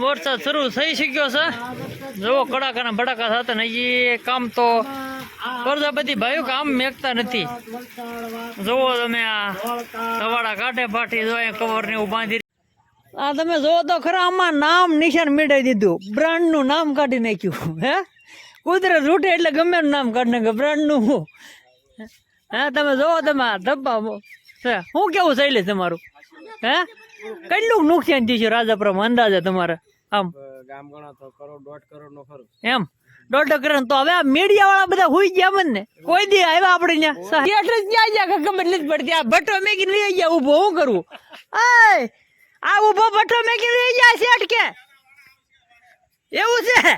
વરસાદ શરૂ થઈ શક્યો છે. જુઓ, કડાકાના ભડાકા થતા ને એ કામ તો પ્રજાપતિ ભાઈઓ કામ મેકતા નથી. જુઓ તમે આ સવાડા કાંઠે પાઠી જો કવર ને બાંધી આ તમે જોવો તો ખરા આમાં નામ નિશાન મેળવી દીધું. બ્રાન્ડનું નામ કાઢી નાખ્યું. હે? કુદરત રૂટે એટલે ગમે નામ કાઢી નાખ્યું. બ્રાન્ડનું હું? હે? તમે જોવો તમે ધબ્બા શું કેવું શૈલેષ તમારું? હે? કેટલું નુકસાન થયું છે રાજાપુરમાં અંદાજે તમારે? આમ. ગામ ગણા તો કરોડ દોઢ કરોડ નો ખરું એમ. દોઢ કરોડ તો હવે આ મીડિયા વાળા બધા હુઈ ગયા મને ને. કોઈ દી આવ્યા આપણે ત્યાં. એટલે ક્યાં ગયા ખબર નથી પડતી. આ ભટ્ટો મેગી લઈ ગયા ઊભો હું કરવું આય આ ઊભો ભટ્ટો મેગી લઈ ગયા શેઠ કે? એવું છે?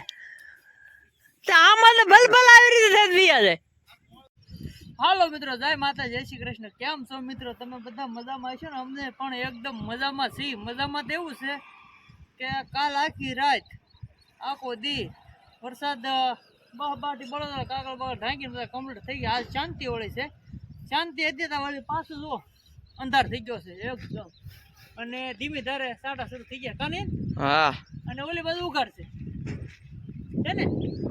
તો આમાં ભલભલ આવી રીતે થઈ ગયા છે હાલો મિત્રો જય માતા જય શ્રી કૃષ્ણ. કેમ છો મિત્રો? તમે બધા મજામાં છો ને? અમને પણ એકદમ મજામાં છીએ. મજામાં તેવું છે કે કાલ આખી રાત આખો દી વરસાદ બહ બાટી બળો કાગળ બાગળ ઢાંકીને બધા કમ્પ્લીટ થઈ ગયા. આજ શાંતિ વળી છે. શાંતિ હતી ત્યાં વળી પાછું જો અંધાર થઈ ગયો છે એકદમ. અને ધીમી ધારે સાટા શરૂ થઈ ગયા. કાને હા. અને ઓલી બાજુ ઉઘાડ છે. છે ને?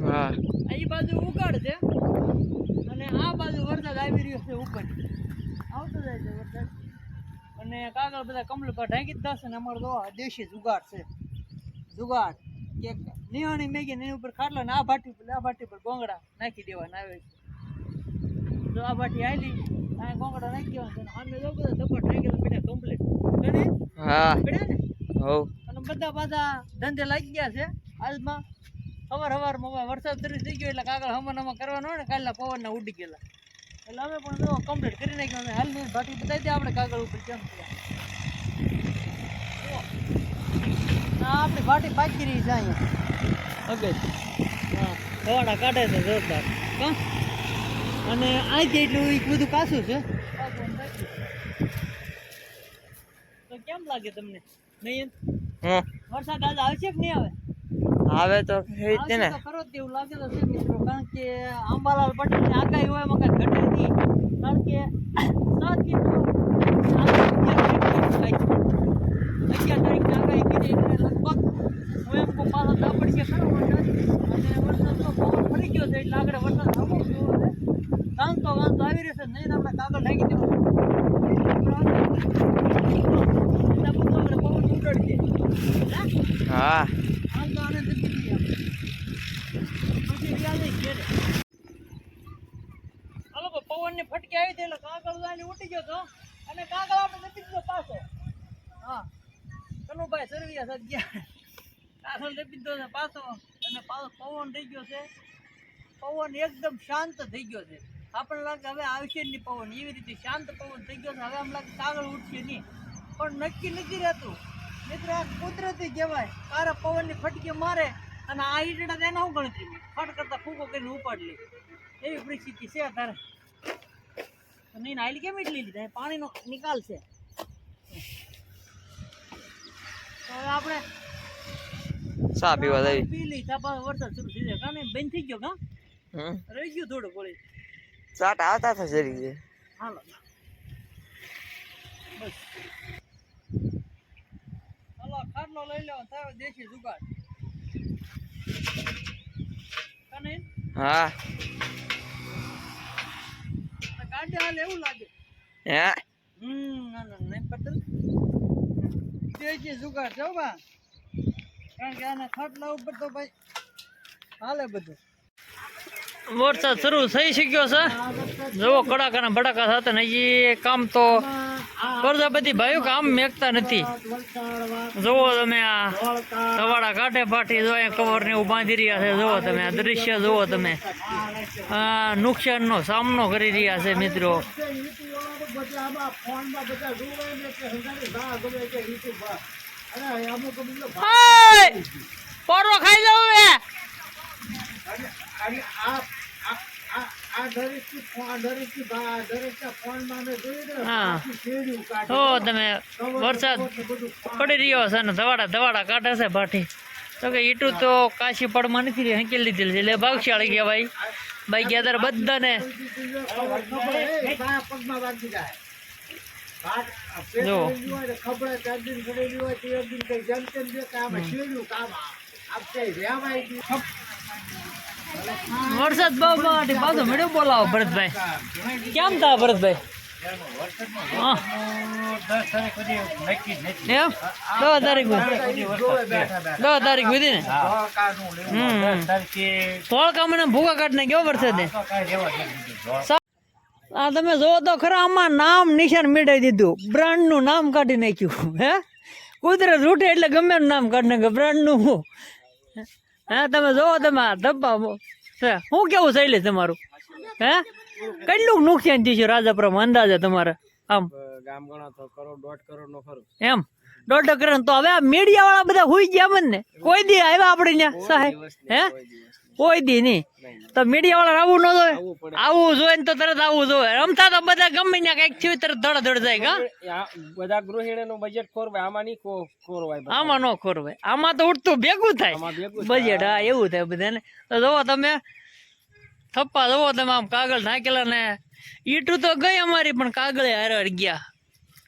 હા. આ ઈ બાજુ ઉઘાડ છે. અને આ બાજુ વરસાદ આવી રહ્યો છે ઉપર. આવતો જાય છે વરસાદ. અને કાગળ બધા કમલ પર ઢાંકી જ દશે ને અમારો તો દેશી જુગાડ છે. જુગાડ કે નિહાણી મેગી ને એની ઉપર ખાટલા ને આ ભાટી પર આ ભાટી પર ગોંગડા નાખી દેવાના આવે છે. જો આ ભાટી આવી આ ગોંગડા નાખી દેવાના અમે જો બધા ધપ્પા ઢાંકેલા બેઠા કમ્પ્લીટ ગણે હા. બેઠા ને? હો અને બધા પાછા ધંધે લાગી ગયા છે હાલમાં. અવાર હવે વરસાદ શરૂ થઈ ગયો એટલે કાગળ હમણ હમણ કરવાનો હોય ને કાલના પવનના ઉડી ગયેલા. એટલે અમે પણ જો કમ્પ્લીટ કરી નાખ્યું. અને હાલની ભાટી બતાવી દઈએ આપણે કાગળ ઉપર કેમ. આ આપણી ભાટી પાકી રહી છે અહીંયા. ઓકે. હા. ધવાડા કાઢે છે જોરદાર. હા. અને અહીંથી એટલું બધું કાસું છે? તો કેમ લાગે તમને? નહીં વરસાદ આજે આવશે કે નહીં આવે? આવે તો ખરી જ ને. તો તેવું લાગે તો છે મિત્રો કારણ કે અંબાલાલ પટેલની આગાહી હોય કાંઈ ઘટે નહીં. કારણ કે સાત અગિયાર આગાહી કરી એટલે લગભગ હું એમ કહું પાછો દા પડશે ખરો વરસાદ. અને વરસાદનો પવન ફરી ગયો છે એટલે આગળ વરસાદ આવવો જોવે છે. વાંધો વાંધો આવી રહેશે નહીં તો આપણે કાગળ નાખી દેવું. પવન ઉડાડી દે હે? ભાઈ, પવનની ફટકી આવી હતી એટલે કાગળ ઉડી ગયો તો. અને કાગળ આપણે નથી દીધો પાછો. હા. કનુભાઈ સરવિયા સાહેબ ગયા. કાગળ નથી દીધો છે પાછો. અને પાછો પવન થઈ ગયો છે. પવન એકદમ શાંત થઈ ગયો છે. આપણને લાગે હવે આવશે નહીં પવન. એવી રીતે શાંત પવન થઈ ગયો છે. હવે આમ લાગે કાગળ ઉઠશે નહીં. પણ નક્કી નથી રહેતું. મિત્ર કુદરતી કહેવાય. તારા પવનની ફટકી મારે અને આ ઈટડા તેને હું ગણતરી ફટ કરતા ફૂકો કરીને ઉપાડ લે. એવી પરિસ્થિતિ છે તારે. નહીં નાયલી કેમ એટલી લીધા? પાણીનો નિકાલ છે. તો હવે આપણે સા પીવા દઈ પી લઈ વરસાદ શરૂ થઈ જાય. કાને બંધ થઈ ગયો કા? રહી ગયું થોડું ગોળી ચાટ આવતા થશે હાલો. બસ. ખાટલો લઈ લો થાય દેશી જુગાડ કને હા. ગાડી હાલ એવું લાગે. હે? હમ ના ના નહીં પટેલ. દેશી જુગાડ જો બા. કારણ કે આના ખાટલા ઉપર તો ભાઈ હાલે બધું. વરસાદ શરૂ થઈ શક્યો છે. જુઓ કડાકાના ભડાકા થતા ને એ કામ તો પ્રજાપતિ ભાઈ કામ મેકતા નથી. જુઓ તમે આ સવાડા કાંઠે પાઠી જો કવર ને એવું બાંધી રહ્યા છે જુઓ તમે આ દ્રશ્ય જુઓ તમે. આ નુકસાનનો સામનો કરી રહ્યા છે મિત્રો. હાય! ખાઈ જાવ હા. તમે વરસાદ પડી રહ્યો છે ને ધવાડા ધવાડા કાઢે છે ભાઠી. તો કે ઈટું તો કાશી પડમાં નથી રહી હંકેલી દીધેલી છે એટલે ભાગશાળી ગયા ભાઈ ભાઈ ગયા તારે બધાને જો. વરસાદ બહુ માટે પાછો મેળ્યો બોલાવો ભરતભાઈ. કેમ તા ભરતભાઈ? એમ? તારીખ દસ તારીખ મને ભૂગા કાઢ ને કેવો વરસાદે? આ તમે જોવો તો ખરા, આમાં નામ નિશાન મેળવી દીધું. બ્રાન્ડનું નામ કાઢી નાખ્યું. હે? કુદરત રૂટે એટલે ગમે નામ કાઢી નાખ્યું બ્રાન્ડનું હું હે તમે જોવો તમે ધબ્બા શું કેવું શૈલી તમારું? હે? કેટલું નુકસાન થયું છે રાજાપુરમાં અંદાજે તમારે? આમ ગામ ગણો તો કરોડ દોઢ કરોડ નો ખરું એમ? દોઢ કરોડ તો હવે આ મીડિયા વાળા બધા હુઈ ગયા મને કોઈ દી આવ્યા આપણે ત્યાં સાહેબ, હે? કોઈ દી નહીં. તો મીડિયા વાળા આવું ન જોવે? આવું જોઈએ ને તો તરત આવું જોવે. રમતા તો બધા ગમે ને કંઈક થયું તરત ધડ ધડ જાય કા? બધા ગૃહિણી નું બજેટ ખોરવાય. આમાં નહીં ખોરવાય આમાં ન ખોરવાય. આમાં તો ઉઠતું ભેગું થાય. બજેટ હા એવું થાય બધાને. તો જોવો તમે થપ્પા જોવો તમે આમ કાગળ નાખેલા ને ઈટું તો ગઈ અમારી પણ કાગળે હારે હારે ગયા.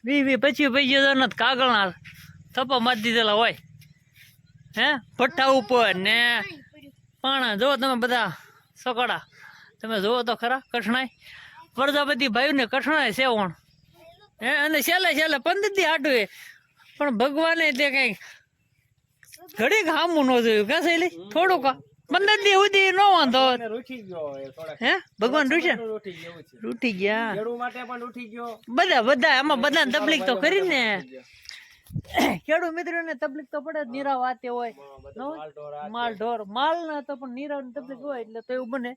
વી વી પછી પછી કાગળ કાગળના થપ્પા મારી દીધેલા હોય. હે? ભઠ્ઠા ઉપર ને પાણા જુઓ તમે બધા સકડા તમે જોવો તો ખરા કઠણાઈ. પ્રજાપતિ ભાઈઓને કઠણાઈ સેવણ. હે અને છેલ્લે છેલ્લે પંદર દી હાટવે પણ ભગવાને તે કઈ ઘડીક હામું ન જોયું. કે શૈલી? થોડુંક. પંદર દી સુધી નો વાંધો હે? ભગવાન રૂઠ્યા? રૂઠી ગયો બધા બધા આમાં બધા તકલીફ તો કરી ને. ખેડૂત મિત્રોને તકલીફ તો પડે જ નીરા વાતે હોય. હોય? માલ ઢોર માલ ના તો પણ નીરા તકલીફ હોય એટલે તો એવું બને.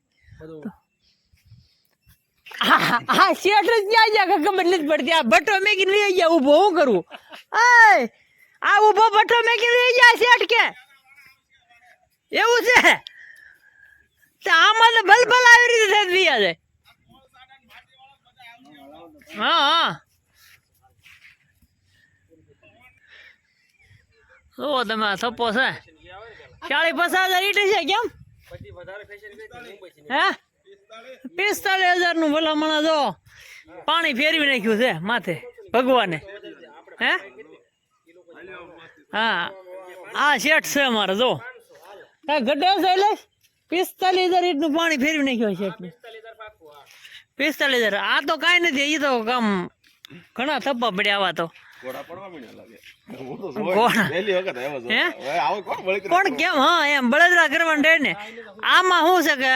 હા શેઠ જ ક્યાં ગયા કાકા ખબર નથી પડતી. આ ભટ્ટો મેગી લઈ ગયા ઊભો હું કરું? આ ઊભો ભટ્ટો મેગી લઈ ગયા શેઠ કે? એવું છે? તો આમાં તો ભલભલ આવી રીતે થાય વિયા છે. હા હા. જુઓ તમે થપ્પો છે. ચાળી પચાસ હજાર ઈટ છે કેમ? હે? પિસ્તાલીસ હજારનું ભલામણ જો, પાણી ફેરવી નાખ્યું છે માથે, ભગવાને. હે? હા, આ શેઠ છે અમારે, જો. ઘટે છે એટલે? પિસ્તાલીસ હજાર ઈટનું પાણી ફેરવી નાખ્યું શેઠ પિસ્તાલીસ હજાર. આ તો કાંઈ નથી એ તો કામ ઘણા થપ્પા પડ્યા આવા તો. ઘોડા પડવા માંડ્યા લાગે. હું તો ઘોડા? પહેલી વખત આવ્યો છું. હે? હવે આવો કોણ વળી કરે? પણ કેમ? હા એમ બળદરા કરવાનું રહે ને આમાં શું છે કે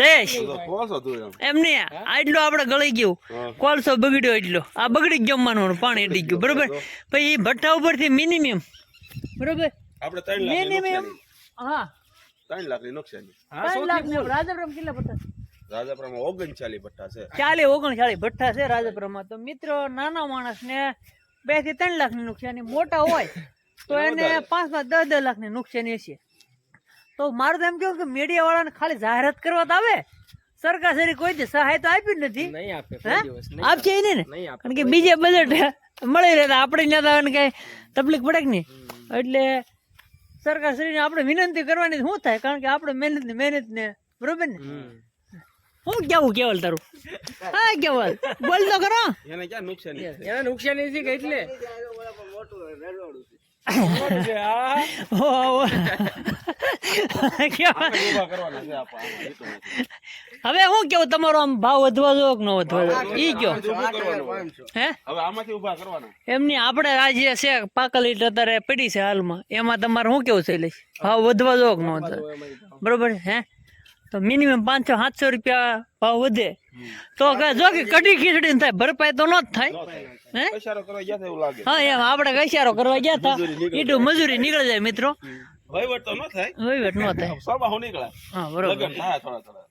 જયેશ? તો કોસો તું એમ એમ નહીં આટલું આપણે ગળી ગયું. કોલસો બગડ્યો એટલો. આ બગડી ગયો માનવાનું પાણી અડી ગયું. બરોબર? પછી ભઠ્ઠા ઉપરથી મિનિમમ. બરોબર? આપણે મિનિમમ હા. ત્રણ લાખની નુકસાની ત્રણ લાખ ને રાજાપુરમ કેટલા ભઠ્ઠા? રાજાપુરમાં ઓગણચાલીસ છે. ચાલી ઓગણચાળી ભઠ્ઠા છે રાજાપુરમાં. તો મિત્રો નાના માણસને બેથી ત્રણ લાખની નુકસાની. મોટા હોય તો એને પાંચ પાંચ દસ દસ લાખની નુકસાની હશે. તો મારું તો એમ કેવું કે મીડિયા વાળાને ખાલી જાહેરાત કરવા તો આવે. સરકાર સરી કોઈ સહાય તો આપી જ નથી. નહીં આપે આપશે નહીં ને કારણ કે બીજે બજેટ મળી રહે આપણે ત્યાં ને કઈ તકલીફ પડે કે નહીં? એટલે સરકાર શ્રીને આપણે વિનંતી કરવાની શું થાય? કારણ કે આપણે મહેનત ને મહેનત ને? બરોબર ને શું કેવું કેવલ તારું? હા કેવલ બોલ તો કરો એને ક્યાં નુકસાન એને નુકસાન છે કે એટલે? નથી. હવે શું કેવું તમારો આમ ભાવ વધવા જો કે ન વધવા જો ઈ કયો. હે? હવે આમાંથી ઊભા કરવાના. એમની આપણે રાજ્ય છે પાકલ ઈટ અત્યારે પડી છે હાલમાં. એમાં તમારે શું કેવું છે લઈશ ભાવ વધવા જો કે ન વધવા બરોબર હે? તો મિનિમમ પાંચસો સાતસો રૂપિયા ભાવ વધે. તો જો કે કઢી ખીચડી ને થાય ભરપાઈ તો ન જ થાય. હે? એમ આપણે કૈસારો કરવા ગયા હતા. એટલું મજૂરી નીકળી જાય મિત્રો. વહીવટ તો ન થાય. વહીવટ ન થાય. હું બરોબર. થોડા થોડા.